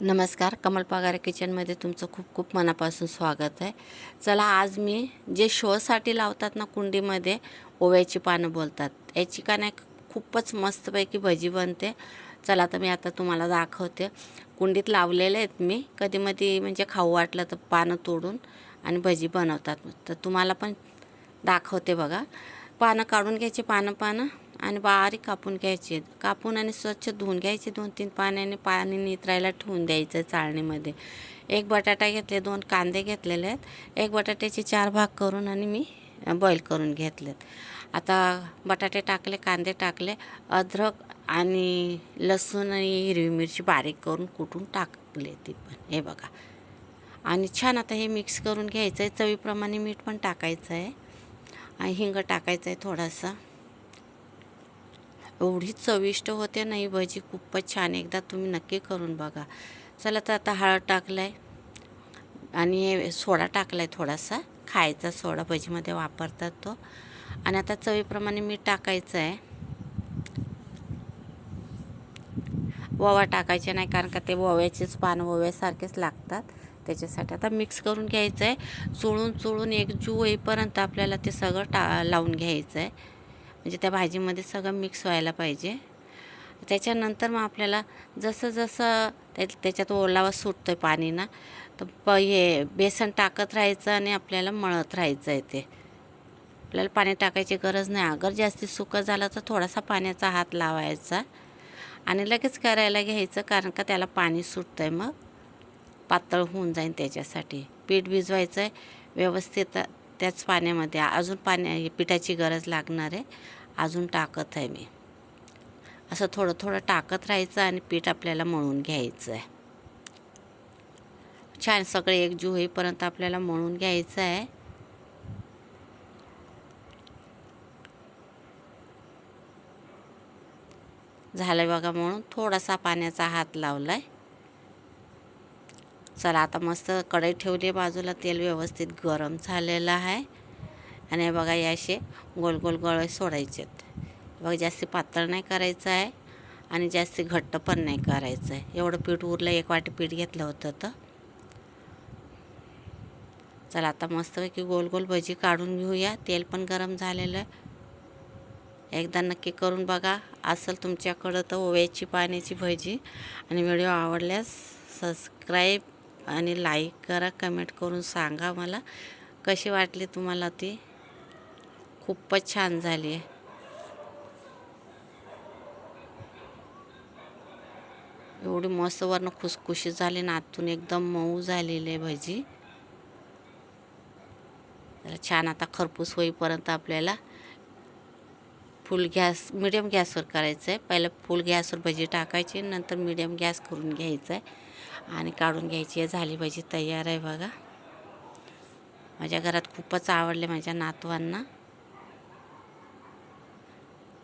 नमस्कार कमल पगारे किचनमध्ये तुमचं खूप खूप मनापासून स्वागत आहे. चला आज मी जे शोसाठी लावतात ना कुंडीमध्ये ओव्याची पानं बोलतात. याची का नाही खूपच मस्तपैकी भजी बनते. चला तर मी आता तुम्हाला दाखवते. कुंडीत लावलेले आहेत मी. कधीमधी म्हणजे खाऊ वाटलं तर पानं तोडून आणि भजी बनवतात. तर तुम्हाला पण दाखवते बघा. पानं काढून घ्यायची पानं पानं. आणि बारीक कापून घ्यायचे. कापून आणि स्वच्छ धुवून घ्यायचे दोन तीन पाण्याने पाणी नितरायला ठेवून द्यायचं चाळणीमध्ये. एक बटाटा घेतले दोन कांदे घेतलेले आहेत. एक बटाट्याचे चार भाग करून आणि मी बॉईल करून घेतलेत. आता बटाटे टाकले कांदे टाकले अद्रक आणि लसूण आणि हिरवी मिरची बारीक करून कुटून टाकले ती पण. हे बघा. आणि छान आता हे मिक्स करून घ्यायचं आहे चवीप्रमाणे मीठ पण टाकायचं आहे आणि हिंग टाकायचं आहे थोडासा. एवढी चविष्ट होते ना ही भजी खूपच छान. एकदा तुम्ही नक्की करून बघा. चला तर आता हळद टाकलं आहे आणि सोडा टाकला आहे थोडासा. खायचा सोडा भजीमध्ये वापरतात तो. आणि आता चवीप्रमाणे मीठ टाकायचं आहे ओवा टाकायचे नाही कारण का ते ओव्याचेच पान ओव्यासारखेच लागतात. त्याच्यासाठी आता मिक्स करून घ्यायचं आहे चोळून चोळून एक जू येईपर्यंत आपल्याला ते सगळं टा लावून घ्यायचं आहे म्हणजे त्या भाजीमध्ये सगळं मिक्स व्हायला पाहिजे. त्याच्यानंतर मग आपल्याला जसं जसं त्या त्याच्यात ओलावा सुटतो आहे पाणी ना तर प हे बेसन टाकत राहायचं आणि आपल्याला मळत राहायचं आहे ते. आपल्याला पाणी टाकायची गरज नाही. अगर जास्ती सुकं झालं तर थोडासा पाण्याचा हात लावायचा आणि लगेच करायला घ्यायचं कारण का त्याला पाणी सुटतं आहे मग. पातळ होऊन जाईल त्याच्यासाठी. पीठ भिजवायचं आहे व्यवस्थित त्याच पाण्यामध्ये. अजून पाण्या पिठाची गरज लागणार आहे. अजून टाकत आहे मी. असं थोडं थोडं टाकत राहायचं आणि पीठ आपल्याला मळून घ्यायचं आहे. छान सगळे एकजू होईपर्यंत आपल्याला मळून घ्यायचं आहे. झालं बघा म्हणून थोडासा पाण्याचा हात लावला आहे चला आता मस्त कढई ठेवली बाजूला तेल व्यवस्थित गरम झालेलं आहे. आणि बघा या असे गोल गोल गळे सोडायचे आहेत. बघा जास्त पातळ नाही करायचं आहे आणि जास्त घट्ट पण नाही करायचं आहे. एवढं पीठ उरलं एक वाटी पीठ घेतलं होतं तर. चला आता मस्तपैकी गोल गोल भजी काढून घेऊया. तेल पण गरम झालेलं आहे. एकदा नक्की करून बघा. असेल तुमच्याकडं तर ओव्याची पाण्याची भजी. आणि व्हिडिओ आवडल्यास सबस्क्राईब आणि लाईक करा कमेंट करून सांगा मला. कशी वाटली तुम्हाला ती? खूपच छान झाली आहे. एवढी मस्त वरनं खुसखुशी झाली ना आतून एकदम मऊ झालेली आहे भजी. त्याला छान आता खरपूस होईपर्यंत आपल्याला फुल गॅस मिडियम गॅसवर करायचं आहे पहिलं फुल गॅसवर भजी टाकायची नंतर मिडियम गॅस करून घ्यायचं आहे आणि काढून घ्यायची आहे झाली भाजी तयार आहे बघा. माझ्या घरात खूपच आवडले माझ्या नातवांना.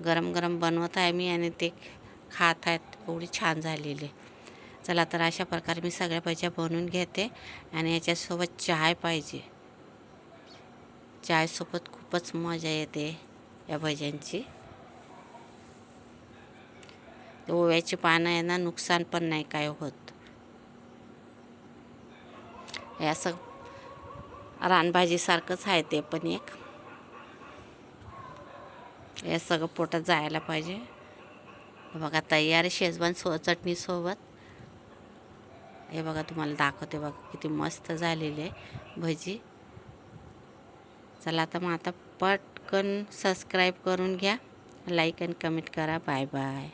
गरम गरम बनवत आहे मी आणि ते खात आहेत एवढी छान झालेली चला तर अशा प्रकारे मी सगळ्या भज्या बनवून घेते आणि याच्यासोबत चहा पाहिजे. चायसोबत खूपच मजा येते या भज्यांची. ओव्याची पानं आहे ना नुकसान पण नाही काय होत. हे असं रानभाजीसारखंच आहे ते पण एक. हे सगळं पोटात जायला पाहिजे. बघा तयार शेजवान सो चटणीसोबत हे बघा तुम्हाला दाखवते बघा किती मस्त झालेली आहे भजी. चला आता मग आता पटकन सबस्क्राईब करून घ्या. लाईक आणि कमेंट करा. Bye bye